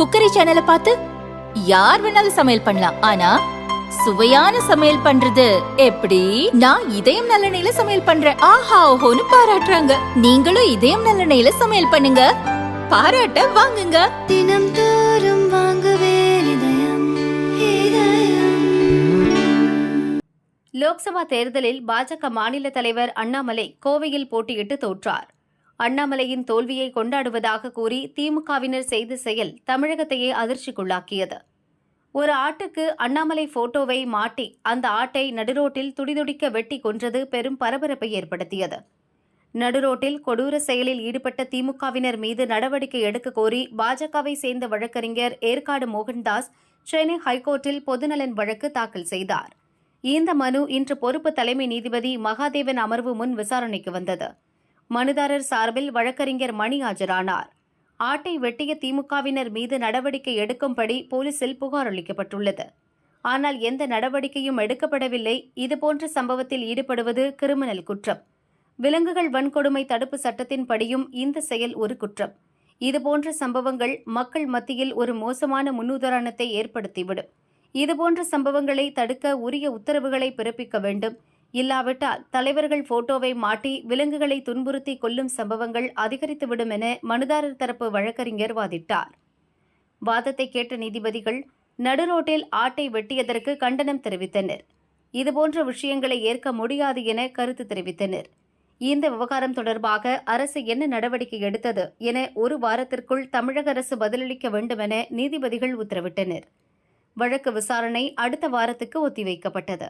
Cookery சேனலை பார்த்து யார் வேணாலும் சமையல் பண்ணலாம். ஆனா சுவையான சமையல் பண்றது எப்படி? நான் இதயம் நல்லெண்ணெயில சமையல் பண்றேன். ஆஹா ஓஹோன்னு பாராட்டுறாங்க. நீங்களும் இதயம் நல்லெண்ணெயில சமையல் பண்ணுங்க. பாராட்ட வாங்குங்க. தினம் தோறும் வாங்குவே இதயம் இதயம். லோக்சபா தேர்தலில் பாஜக மாநில தலைவர் அண்ணாமலை கோவையில் போட்டியிட்டு தோற்றார். அண்ணாமலையின் தோல்வியை கொண்டாடுவதாக கூறி திமுகவினர் செய்த செயல் தமிழகத்தையே அதிர்ச்சிக்குள்ளாக்கியது. ஒரு ஆட்டுக்கு அண்ணாமலை போட்டோவை மாட்டி அந்த ஆட்டை நடுரோட்டில் துடிதுடிக்க வெட்டி கொன்றது பெரும் பரபரப்பை ஏற்படுத்தியது. நடுரோட்டில் கொடூர செயலில் ஈடுபட்ட திமுகவினர் மீது நடவடிக்கை எடுக்க கோரி பாஜகவை சேர்ந்த வழக்கறிஞர் ஏற்காடு மோகன்தாஸ் சென்னை ஹைகோர்ட்டில் பொதுநலன் வழக்கு தாக்கல் செய்தார். இந்த மனு இன்று பொறுப்பு தலைமை நீதிபதி மகாதேவன் அமர்வு முன் விசாரணைக்கு வந்தது. மனுதாரர் சார்பில் வழக்கறிஞர் மணி ஆஜரானார். ஆட்டை வெட்டிய திமுகவினர் மீது நடவடிக்கை எடுக்கும்படி போலீசில் புகார் அளிக்கப்பட்டுள்ளது. ஆனால் எந்த நடவடிக்கையும் எடுக்கப்படவில்லை. இதுபோன்ற சம்பவத்தில் ஈடுபடுவது கிரிமினல் குற்றம். விலங்குகள் வன்கொடுமை தடுப்பு சட்டத்தின்படியும் இந்த செயல் ஒரு குற்றம். இதுபோன்ற சம்பவங்கள் மக்கள் மத்தியில் ஒரு மோசமான முன்னுதாரணத்தை ஏற்படுத்திவிடும். இதுபோன்ற சம்பவங்களை தடுக்க உரிய உத்தரவுகளை பிறப்பிக்க வேண்டும். இல்லாவிட்டால் தலைவர்கள் போட்டோவை மாட்டி விலங்குகளை துன்புறுத்தி கொல்லும் சம்பவங்கள் அதிகரித்துவிடும் என மனுதாரர் தரப்பு வழக்கறிஞர் வாதிட்டார். வாதத்தை கேட்ட நீதிபதிகள் நடுரோட்டில் ஆட்டை வெட்டியதற்கு கண்டனம் தெரிவித்தனர். இதுபோன்ற விஷயங்களை ஏற்க முடியாது என கருத்து தெரிவித்தனர். இந்த விவகாரம் தொடர்பாக அரசு என்ன நடவடிக்கை எடுத்தது என ஒரு வாரத்திற்குள் தமிழக அரசு பதிலளிக்க வேண்டும் என நீதிபதிகள் உத்தரவிட்டனர். வழக்கு விசாரணை அடுத்த வாரத்துக்கு ஒத்திவைக்கப்பட்டது.